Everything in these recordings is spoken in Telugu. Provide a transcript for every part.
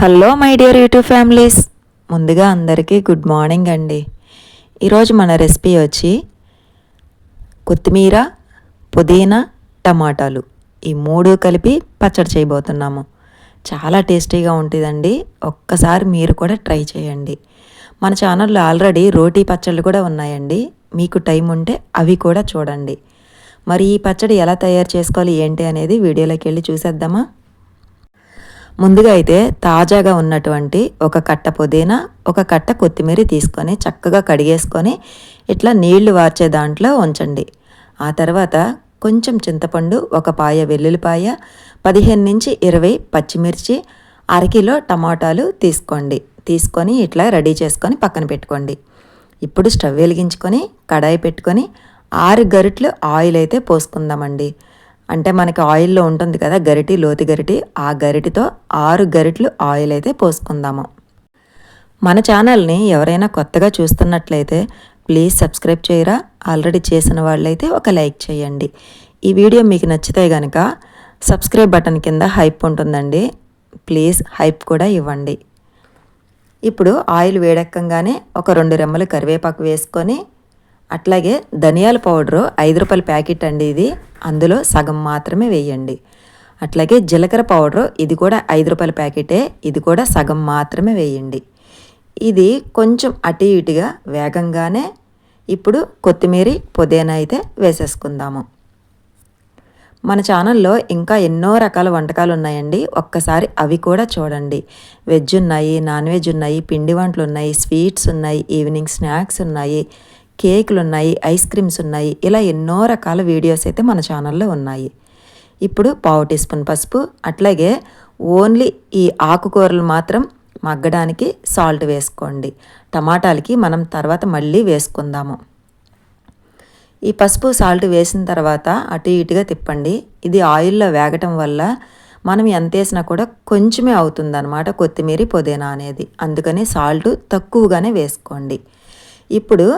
Hello my dear YouTube families. ముందుగా అందరికీ గుడ్ మార్నింగ్ అండి. ఈరోజు మన రెసిపీ వచ్చి కొత్తిమీర పుదీనా టమాటాలు. ఈ మూడు కలిపి పచ్చడి చేయబోతున్నాము. చాలా టేస్టీగా ఉంటుందండి. ఒక్కసారి మీరు కూడా ట్రై చేయండి. మన ఛానల్లో ఆల్రెడీ రోటీ పచ్చళ్ళు కూడా ఉన్నాయండి. మీకు టైం ఉంటే అవి కూడా చూడండి. మరి ఈ పచ్చడి ఎలా తయారు చేసుకోవాలి ఏంటి అనేది వీడియోలోకి వెళ్ళి చూసేద్దామా? ముందుగా అయితే తాజాగా ఉన్నటువంటి ఒక కట్ట పుదీనా ఒక కట్ట కొత్తిమీర తీసుకొని చక్కగా కడిగేసుకొని ఇట్లా నీళ్ళు వార్చే దాంట్లో ఉంచండి. ఆ తర్వాత కొంచెం చింతపండు ఒక పాయ వెల్లుల్లిపాయ పదిహేను నుంచి ఇరవై పచ్చిమిర్చి అరకిలో టమాటాలు తీసుకోండి. తీసుకొని ఇట్లా రెడీ చేసుకొని పక్కన పెట్టుకోండి. ఇప్పుడు స్టవ్ వెలిగించుకొని కడాయి పెట్టుకొని ఆరు గరిట్లు ఆయిల్ అయితే పోసుకుందామండి. అంటే మనకి ఆయిల్లో ఉంటుంది కదా గరిటి లోతి గరిటి ఆ గరిటితో ఆరు గరిటలు ఆయిల్ అయితే పోసుకుందాము. మన ఛానల్ని ఎవరైనా కొత్తగా చూస్తున్నట్లయితే ప్లీజ్ సబ్స్క్రైబ్ చేయరా. ఆల్రెడీ చేసిన వాళ్ళైతే ఒక లైక్ చేయండి. ఈ వీడియో మీకు నచ్చితే కనుక సబ్స్క్రైబ్ బటన్ కింద హైప్ ఉంటుందండి. ప్లీజ్ హైప్ కూడా ఇవ్వండి. ఇప్పుడు ఆయిల్ వేడెక్కంగానే ఒక రెండు రెమ్మలు కరివేపాకు వేసుకొని అట్లాగే ధనియాల పౌడరు ఐదు రూపాయల ప్యాకెట్ అండి ఇది. అందులో సగం మాత్రమే వేయండి. అట్లాగే జీలకర్ర పౌడరు ఇది కూడా ఐదు రూపాయల ప్యాకెటే ఇది కూడా సగం మాత్రమే వేయండి. ఇది కొంచెం అటు ఇటుగా వేగంగానే ఇప్పుడు కొత్తిమీర పుదీనా అయితే వేసేసుకుందాము. మన ఛానల్లో ఇంకా ఎన్నో రకాల వంటకాలు ఉన్నాయండి. ఒక్కసారి అవి కూడా చూడండి. వెజ్ ఉన్నాయి నాన్ వెజ్ ఉన్నాయి పిండి వంటలు ఉన్నాయి స్వీట్స్ ఉన్నాయి ఈవినింగ్ స్నాక్స్ ఉన్నాయి. కేకులు ఉన్నాయి ఐస్ క్రీమ్స్ ఉన్నాయి ఇలా ఎన్నో రకాల వీడియోస్ అయితే మన ఛానల్లో ఉన్నాయి. ఇప్పుడు పావు టీ స్పూన్ పసుపు అట్లాగే ఓన్లీ ఈ ఆకుకూరలు మాత్రం మగ్గడానికి సాల్ట్ వేసుకోండి. టమాటాలకి మనం తర్వాత మళ్ళీ వేసుకుందాము. ఈ పసుపు సాల్ట్ వేసిన తర్వాత అటు ఇటుగా తిప్పండి. ఇది ఆయిల్లో వేగటం వల్ల మనం ఎంత వేసినా కూడా కొంచెమే అవుతుందన్నమాట కొత్తిమీర పుదీనా అనేది. అందుకని సాల్ట్ తక్కువగానే వేసుకోండి. ఇప్పుడు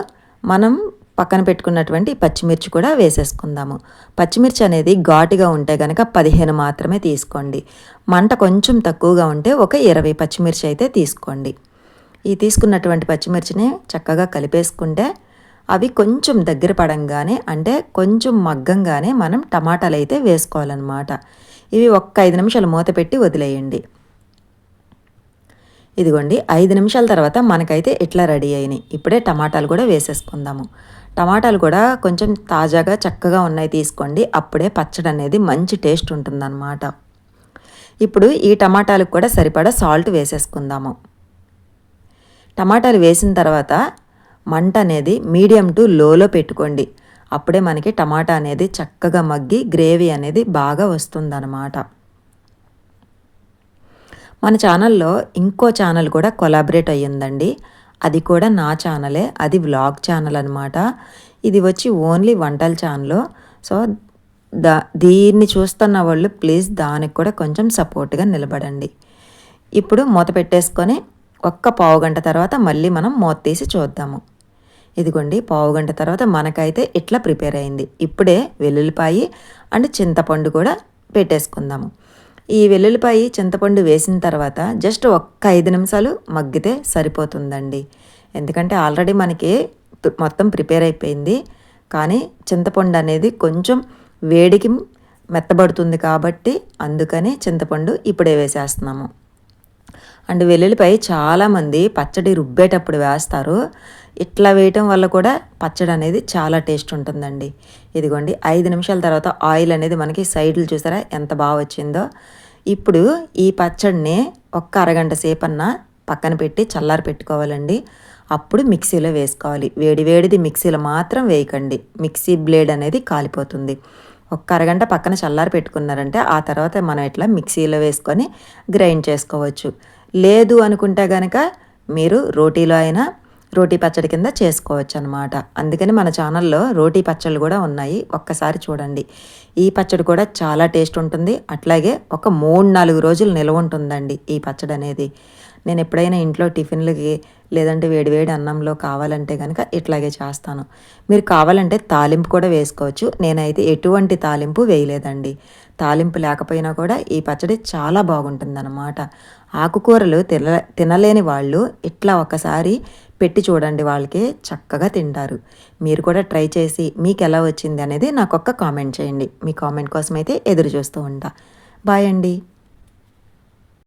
మనం పక్కన పెట్టుకున్నటువంటి పచ్చిమిర్చి కూడా వేసేసుకుందాము. పచ్చిమిర్చి అనేది ఘాటుగా ఉంటే కనుక పదిహేను మాత్రమే తీసుకోండి. మంట కొంచెం తక్కువగా ఉంటే ఒక ఇరవై పచ్చిమిర్చి అయితే తీసుకోండి. ఈ తీసుకున్నటువంటి పచ్చిమిర్చిని చక్కగా కలిపేసుకుంటే అవి కొంచెం దగ్గర పడంగానే అంటే కొంచెం మగ్గంగానే మనం టమాటాలు అయితే వేసుకోవాలన్నమాట. ఇవి ఒక్క ఐదు నిమిషాలు మూత పెట్టి వదిలేయండి. ఇదిగోండి ఐదు నిమిషాల తర్వాత మనకైతే ఇట్లా రెడీ అయినాయి. ఇప్పుడే టమాటాలు కూడా వేసేసుకుందాము. టమాటాలు కూడా కొంచెం తాజాగా చక్కగా ఉన్నాయి తీసుకోండి. అప్పుడే పచ్చడి అనేది మంచి టేస్ట్ ఉంటుందన్నమాట. ఇప్పుడు ఈ టమాటాలకు కూడా సరిపడా సాల్ట్ వేసేసుకుందాము. టమాటాలు వేసిన తర్వాత మంట అనేది మీడియం టు లోలో పెట్టుకోండి. అప్పుడే మనకి టమాటా అనేది చక్కగా మగ్గి గ్రేవీ అనేది బాగా వస్తుందన్నమాట. మన ఛానల్లో ఇంకో ఛానల్ కూడా కొలాబరేట్ అయ్యిందండి. అది కూడా నా ఛానలే. అది వ్లాగ్ ఛానల్ అనమాట ఇది వచ్చి ఓన్లీ వంటల ఛానల్. సో దా దీన్ని చూస్తున్న వాళ్ళు ప్లీజ్ దానికి కూడా కొంచెం సపోర్ట్గా నిలబడండి. ఇప్పుడు మూత పెట్టేసుకొని ఒక్క పావు గంట తర్వాత మళ్ళీ మనం మూత తీసి చూద్దాము. ఇదిగోండి పావు గంట తర్వాత మనకైతే ఇట్లా ప్రిపేర్ అయింది. ఇప్పుడే వెల్లుల్లిపాయి అండ్ చింతపండు కూడా పెట్టేసుకుందాము. ఈ వెల్లుల్లిపాయి చింతపండు వేసిన తర్వాత జస్ట్ ఒక్క ఐదు నిమిషాలు మగ్గితే సరిపోతుందండి. ఎందుకంటే ఆల్రెడీ మనకి మొత్తం ప్రిపేర్ అయిపోయింది. కానీ చింతపండు అనేది కొంచెం వేడికి మెత్తబడుతుంది కాబట్టి అందుకని చింతపండు ఇప్పుడే వేసేస్తున్నాము. అండ్ వెల్లుల్లిపై చాలామంది పచ్చడి రుబ్బేటప్పుడు వేస్తారు. ఇట్లా వేయటం వల్ల కూడా పచ్చడి అనేది చాలా టేస్ట్ ఉంటుందండి. ఇదిగోండి ఐదు నిమిషాల తర్వాత ఆయిల్ అనేది మనకి సైడ్లు చూసారా ఎంత బాగా వచ్చిందో. ఇప్పుడు ఈ పచ్చడిని ఒక్క అరగంట సేపన్నా పక్కన పెట్టి చల్లారి పెట్టుకోవాలండి. అప్పుడు మిక్సీలో వేసుకోవాలి. వేడి వేడిది మిక్సీలో మాత్రం వేయకండి. మిక్సీ బ్లేడ్ అనేది కాలిపోతుంది. ఒక్క అరగంట పక్కన చల్లారి పెట్టుకున్నారంటే ఆ తర్వాత మనం ఇట్లా మిక్సీలో వేసుకొని గ్రైండ్ చేసుకోవచ్చు. లేదు అనుకుంటే కనుక మీరు రోటీలో అయినా రోటీ పచ్చడి కింద చేసుకోవచ్చు అనమాట అందుకని మన ఛానల్లో రోటీ పచ్చళ్ళు కూడా ఉన్నాయి. ఒక్కసారి చూడండి. ఈ పచ్చడి కూడా చాలా టేస్ట్ ఉంటుంది. అట్లాగే ఒక మూడు నాలుగు రోజులు నిల్వ ఉంటుందండి ఈ పచ్చడి అనేది. నేను ఎప్పుడైనా ఇంట్లో టిఫిన్లకి లేదంటే వేడివేడి అన్నంలో కావాలంటే కనుక ఇట్లాగే చేస్తాను. మీరు కావాలంటే తాలింపు కూడా వేసుకోవచ్చు. నేనైతే ఎటువంటి తాలింపు వేయలేదండి. తాలింపు లేకపోయినా కూడా ఈ పచ్చడి చాలా బాగుంటుందన్నమాట. ఆకుకూరలు తిన తినలేని వాళ్ళు ఇట్లా ఒకసారి పెట్టి చూడండి వాళ్ళకి చక్కగా తింటారు. మీరు కూడా ట్రై చేసి మీకు ఎలా వచ్చింది అనేది నాకు ఒక్క కామెంట్ చేయండి. మీ కామెంట్ కోసం అయితే ఎదురు చూస్తూ ఉంటా. బాయ్ అండి.